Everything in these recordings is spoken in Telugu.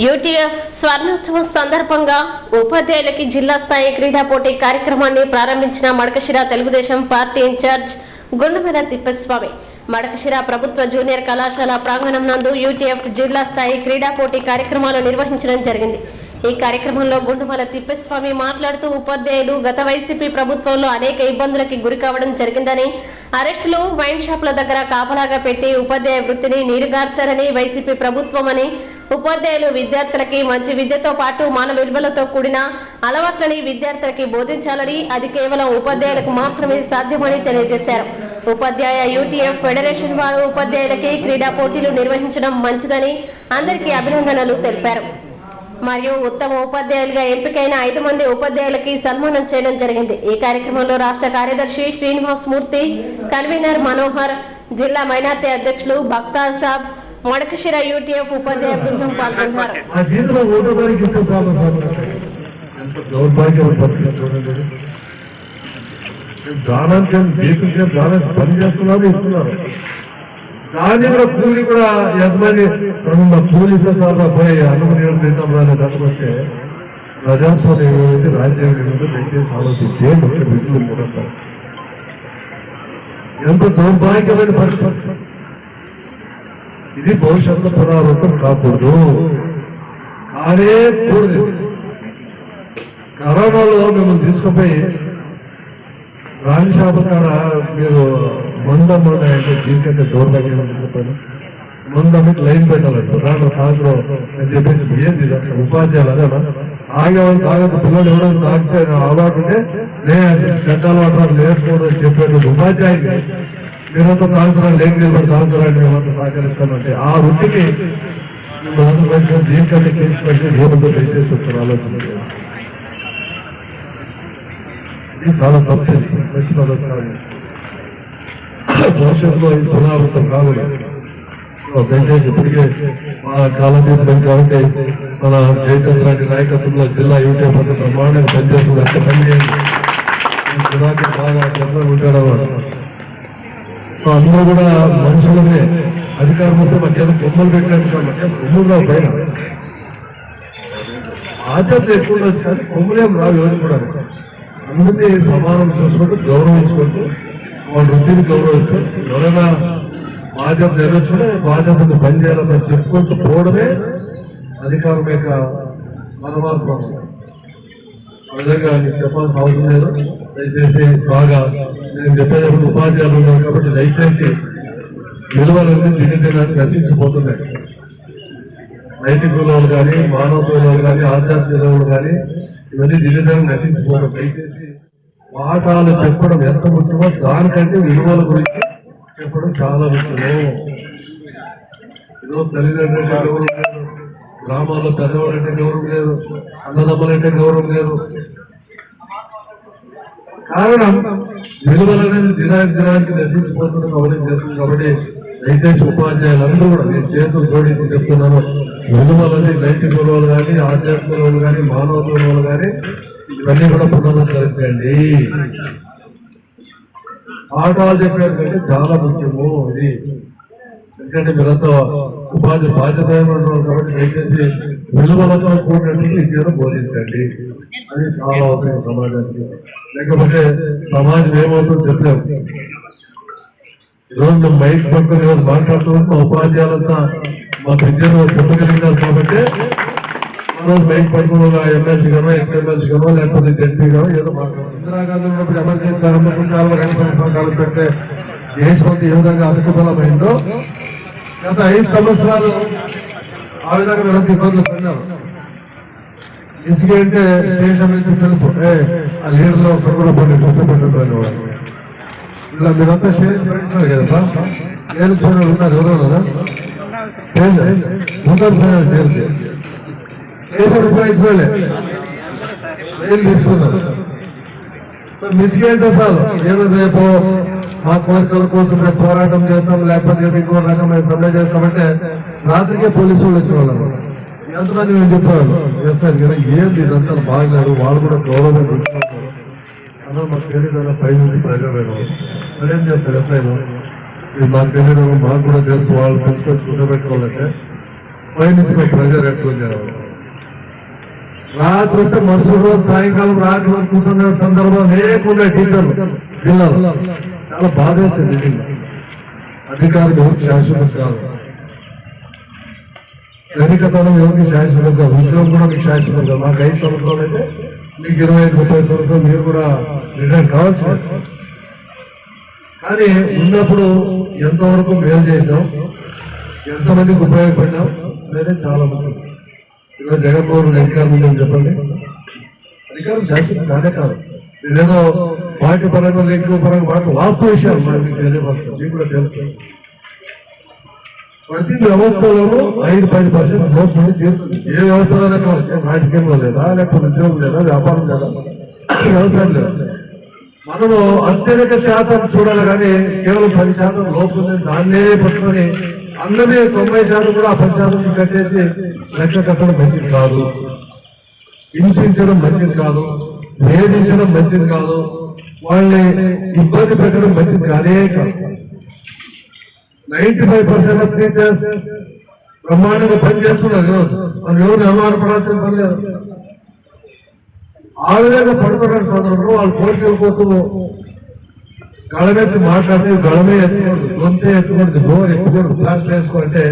యూటీఎఫ్ స్వర్ణోత్సవం సందర్భంగా ఉపాధ్యాయులకి జిల్లా స్థాయి క్రీడా పోటీ కార్యక్రమాన్ని ప్రారంభించిన Madakasira Telugu Desam party in charge Gundemera Thippaswamy. Madakasira ప్రభుత్వ జూనియర్ కళాశాల ప్రాంగణం నందు యూటీఎఫ్ జిల్లా స్థాయి క్రీడా పోటీ కార్యక్రమాలు నిర్వహించడం జరిగింది. ఈ కార్యక్రమంలో గుండుమల తిప్పస్వామి మాట్లాడుతూ ఉపాధ్యాయులు గత వైసీపీ ప్రభుత్వంలో అనేక ఇబ్బందులకి గురి కావడం జరిగిందని అరెస్టులు వైన్ షాపుల దగ్గర కాపలాగా పెట్టి ఉపాధ్యాయ వృత్తిని నీరుగార్చారని వైసీపీ ప్రభుత్వం అని ఉపాధ్యాయులు విద్యార్థులకి మంచి విద్యతో పాటు మానవ విలువలతో కూడిన అలవాట్లని విద్యార్థులకి బోధించాలని అది కేవలం ఉపాధ్యాయులకు మాత్రమే సాధ్యమని తెలియజేశారు. ఉపాధ్యాయ యూటీఎఫ్ ఫెడరేషన్ వారు ఉపాధ్యాయులకి క్రీడా పోటీలు నిర్వహించడం మంచిదని అందరికీ అభినందనలు తెలిపారు. మరియు ఉత్తమ ఉపాధ్యాయులుగా ఎంపికైన ఐదు మంది ఉపాధ్యాయులకి సన్మానం చేయడం జరిగింది. ఈ కార్యక్రమంలో రాష్ట్ర కార్యదర్శి శ్రీనివాస్ మూర్తి కన్వీనర్ మనోహర్ జిల్లా మైనార్టీ అధ్యక్షులు భక్తార్ సాబ్ మడకశిర యూటీఎఫ్ ఉపాధ్యాయ బృందం పాల్గొన్నారు. దానం జీతం దానం పని చేస్తున్నారు ఇస్తున్నారు. దాన్ని కూడా కూలి కూడా యజమాని సరే కూలి ఇస్తే సార్ పోయి అన్నం నీళ్ళు తింటాం రాని దానికి వస్తే ప్రజాస్వామ్యం ఏమైంది? రాజ్యాంగం ఏమైంది? దయచేసి ఆలోచించి ఒక్క వ్యక్తులు ముడతారు ఎంత దౌర్భాగ్యమైన పరిస్థితి. ఇది భవిష్యత్తు పునరావృతం కాకూడదు. కానే కూడదు కరోనాలో మిమ్మల్ని తీసుకుపోయి రాణి షాప్ కాడ మీరు మందం అంటే దీనికంటే దౌర్భాగ్యం ఉంది చెప్పండి మందమ్మకి లైన్ పెట్టాలంట. రాను తాగడం అని చెప్పేసి ఏంది ఉపాధ్యాయులు అదేనా ఆగేవాళ్ళు తాగదు పిల్లలు ఎవరైనా తాగితే అలవాటు ఉంటే నేను చెడ్డ అలవాటు నేర్చుకోవడం చెప్పాడు ఉపాధ్యాయులు. మీరంతా తాగుతున్నారు లేక నిలబడి తాగుతున్నారని మేమంతా సహకరిస్తామంటే ఆ వృత్తికి మిమ్మల్ని కలిసి దీనికంటే కేసు కలిసి ఏమంతా దయచేసి వస్తారు ఆలోచన ఇది చాలా తప్పు మంచి పద్ధతి కాదు. భవిష్యత్తులో ఇది పునరావృతం కావాలి దయచేసి ఇప్పటికే మా కాలతీతం కాబట్టి మన జయచంద్రాన్ని నాయకత్వంలో జిల్లా యూటీ అంతా బ్రహ్మాండంగా పనిచేస్తుంది. అంత పని చేయండి. బాగా జనరల్ ఉంటాడు అన్నమాట. సో అందరూ కూడా మనుషులమే అధికారం వస్తే మాకు బొమ్మలు పెట్టినట్టు కాబట్టి బొమ్మలు రావు పైన. బాధ్యతలు ఎక్కువ ఉండొచ్చు కానీ బొమ్మలేం రావు ఎవరు కూడా. అందరినీ సమానం చూసుకుంటూ గౌరవించుకోవచ్చు వాళ్ళ వృత్తిని గౌరవిస్తే ఎవరైనా బాధ్యత నెరవేర్చుకుంటే బాధ్యతను పనిచేయాలని చెప్పుకుంటూ పోవడమే అధికారం యొక్క మనమాత్వం అదే విధంగా చెప్పాల్సిన అవసరం లేదు. దయచేసి బాగా నేను చెప్పేటప్పుడు ఉపాధ్యాయులు ఉన్నారు కాబట్టి దయచేసి విలువలన్నీ దినదినాన్ని నశించిపోతున్నాయి. నైతిక విలువలు కానీ మానవ విలువలు కానీ ఆధ్యాత్మిక విలువలు కానీ ఇవన్నీ దీని దాన్ని నశించిపోతాం దయచేసి పాఠాలు చెప్పడం ఎంత ముఖ్యమో దానికంటే విలువల గురించి చెప్పడం చాలా ముఖ్యము ఈరోజు తల్లిదండ్రులు గౌరవం లేదు గ్రామాల్లో పెద్దవాళ్ళంటే గౌరవం లేదు అన్నదమ్ములంటే గౌరవం లేదు కారణం విలువలు అనేది దినానికి దినానికి నశించిపోతుంది గమనించారు కాబట్టి దయచేసి ఉపాధ్యాయులందరూ కూడా నేను చేతులు జోడించి చెప్తున్నాను. విలువలని నైతిక విలువలు కానీ ఆధ్యాత్మిక విలువలు కానీ మానవ విలువలు కానీ ఇవన్నీ కూడా పునరుద్ధరించండి. పాఠాలు చెప్పారు కంటే చాలా ముఖ్యము ఇది. ఎందుకంటే మీరంతా ఉపాధి బాధ్యత కాబట్టి దయచేసి విలువలతో కూడినటువంటి విద్యను బోధించండి. అది చాలా అవసరం సమాజానికి. లేకపోతే సమాజం ఏమవుతుందో చెప్పలేము ఈరోజు మేము మైక్ పట్టుకుని ఈరోజు మాట్లాడుతున్నాం మా ఉపాధ్యాయులంతా మా విద్యను చెప్పగలిగినారు కాబట్టి ఆ రోజు మైక్ పట్టుకుని ఎమ్మెల్సీ గానో ఎక్స్ఎమ్మెల్సీ గానో లేకపోతే జడ్పీ గానో ఏదో మాట్లాడుతున్నారు. ఇందిరాగాంధీ ఉన్నప్పుడు ఎమర్జెన్సీ సంవత్సరం కాలం రెండు సంవత్సరాల కాలం పెట్టే దేశమంతా ఏ విధంగా అతుకుతలమైందో గత ఐదు సంవత్సరాలు ఆ విధంగా మీరు ఇబ్బందులు పడినారు ఇసుక అంటే స్టేషన్ నుంచి పిలుపు ఏ ఆ లీడర్లో ఒకరు కూడా పోనీ కూర్చోబెట్టారు వాడు ఇలా మీరంతా స్టేషన్ పడించినారు కదా ఏళ్ళు పోయిన ఉన్నారు ఎవరు ఉన్నారా? ముందరు పోయినారు చేరితే స్టేషన్ ఉపయోగించిన వాళ్ళే ఏళ్ళు తీసుకున్నారు? సో మిస్గేట్ అసలు ఏదో రేపు మా కోరికల కోసం మేము పోరాటం చేస్తాం లేకపోతే ఏదో ఇంకో మేము సమ్మె చేస్తామంటే రాత్రికే పోలీసు వాళ్ళు వచ్చిన ఎంతమంది మేము చెప్పాను ఎస్ సార్ కదా ఏంది ఇదంతా? బాగలేదు వాళ్ళు కూడా గౌరవం తీసుకుంటారు మాకు తెలియదు పై నుంచి ప్రెజర్ ఏం చేస్తారు? ఎస్ఐ ఇది మాకు తెలియదు మాకు కూడా తెలుసు. వాళ్ళు తీసుకొచ్చి కూర్చోబెట్టుకోవాలంటే పై నుంచి మేము ప్రెజర్ ఎట్లుంది రాత్రి వస్తే మరుసటి రోజు సాయంకాలం రాత్రి కూర్చున్న సందర్భం లేకుండా టీచర్లు జిల్లాలో. చాలా బాధేసింది నిజంగా అధికారులు ఎవరికి శాశ్వతం కాదు. ధనికతనం ఎవరికి శాశ్వతం కాదు. ఉద్యోగం కూడా మీకు శాశ్వతం కాదు. మాకు ఐదు సంవత్సరాలు అయితే మీకు ఇరవై ఐదు ముప్పై సంవత్సరాలు మీరు కూడా రిటైర్ కావాల్సి కానీ ఉన్నప్పుడు ఎంతవరకు మేలు చేసినాం ఎంతమందికి ఉపయోగపడినాం అనేది చాలా ముఖ్యం ఇలా జగన్మోహన్ రెడ్డి అధికారం ఉందని చెప్పండి. అధికారం శాశ్వతం కానే కాదు. నేనేదో పార్టీ పరంగా లెక్క పరంగా వాటి వాస్తవ విషయాలు మనకి తెలియవస్తాయి మీకు కూడా తెలుసు. ప్రతి వ్యవస్థలోనూ ఐదు పది పర్సెంట్ గ్రోత్ నుండి తీరుతుంది. ఏ వ్యవస్థలోనే కావచ్చు రాజకీయంలో లేదా లేకపోతే ఉద్యోగం లేదా వ్యాపారం లేదా వ్యవసాయం లేదా. మనము అత్యధిక శాతం చూడాలి కానీ కేవలం పది శాతం లోపు దాన్నే పట్టుకొని అందరినీ తొంభై శాతం కూడా ఆ పది శాతం కట్టేసి లెక్క కట్టడం మంచిది కాదు. హింసించడం మంచిది కాదు. వేధించడం మంచిది కాదు. వాళ్ళని ఇబ్బంది పెట్టడం మంచిది కానే కాదు. Ninety five percent of teachers బ్రహ్మాండంగా పనిచేస్తున్నారు ఈరోజు. మనం ఎవరు పడాల్సిన పని లేదు. ఆ విధంగా పడుతున్న సందర్భంలో వాళ్ళ కోరికల కోసం గళమెత్తి మాట్లాడితే గళమే ఎత్తుకూడదు గొంతే ఎత్తుకూడదు డోర్ ఎత్తుకూడదు బ్లాస్ట్ వేసుకుంటే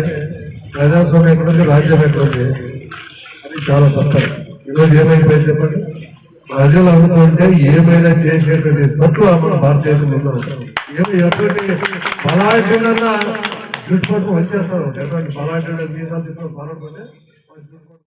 ప్రజాస్వామ్యం ఎక్కడుంది రాజ్యం ఎక్కడుంది? అది చాలా తప్ప. ఈరోజు ఏమైపోయింది చెప్పండి? ప్రజలు అనుకుంటే ఏమైనా చేసేటువంటి సత్తులు మన భారతదేశంలో ఉంది. ఏమో ఎటువంటి బలాఢ్యులన్నా జుట్టు వచ్చేస్తారు ఎటువంటి బలాఢ్యుడు మీసాలు తీసుకొని పరపడితే